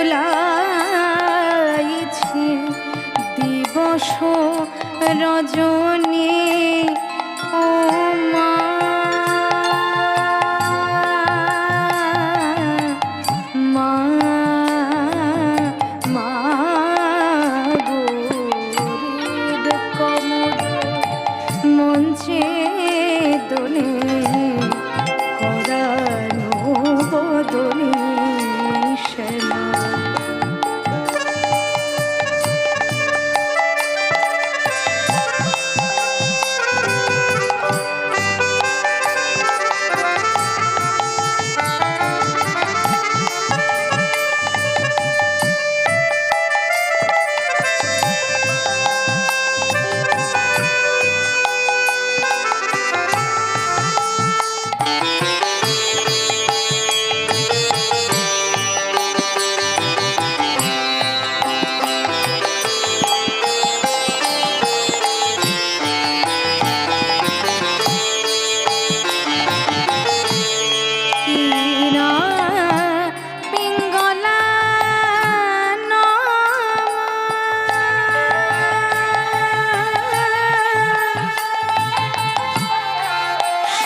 দোলাইছে দিবস রজনী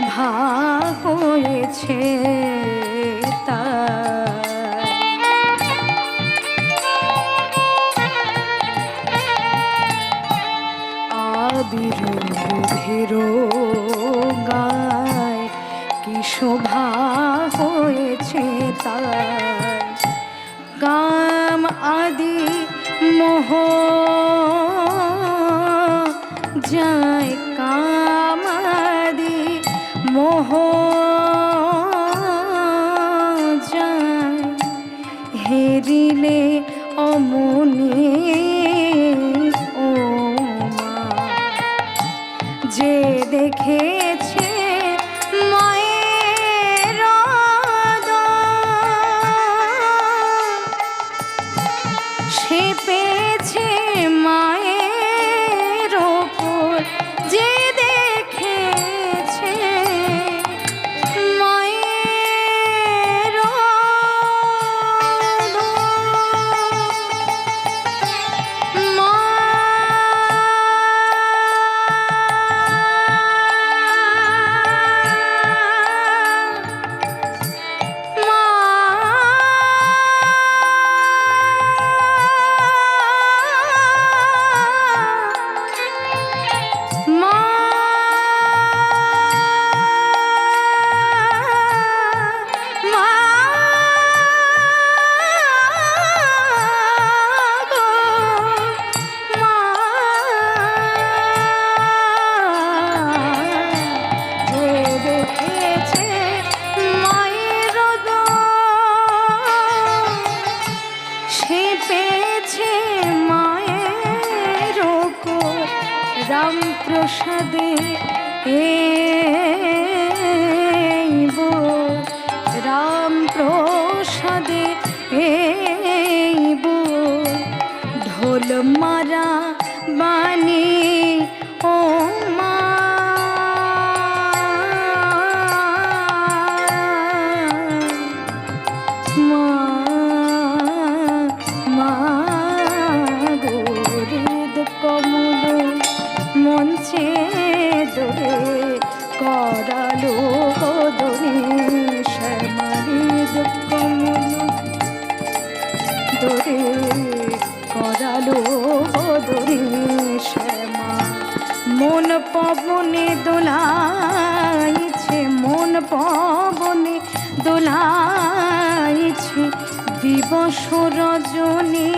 শোভা হয়েছে আবির রুধির গায় কি শোভা হয়েছে তার? কাম আদি মোহ যায় কাম যে দেখেছে সে পেয়েছে মায়ের ওপর পেয়েছে মায়ের ওপর রামপ্রসাদে। এ রামপ্রসাদ করালো বদরে শ্যামা। মন পবনে দোলাইছে মন পবনে দোলাইছে। দিবস রজনী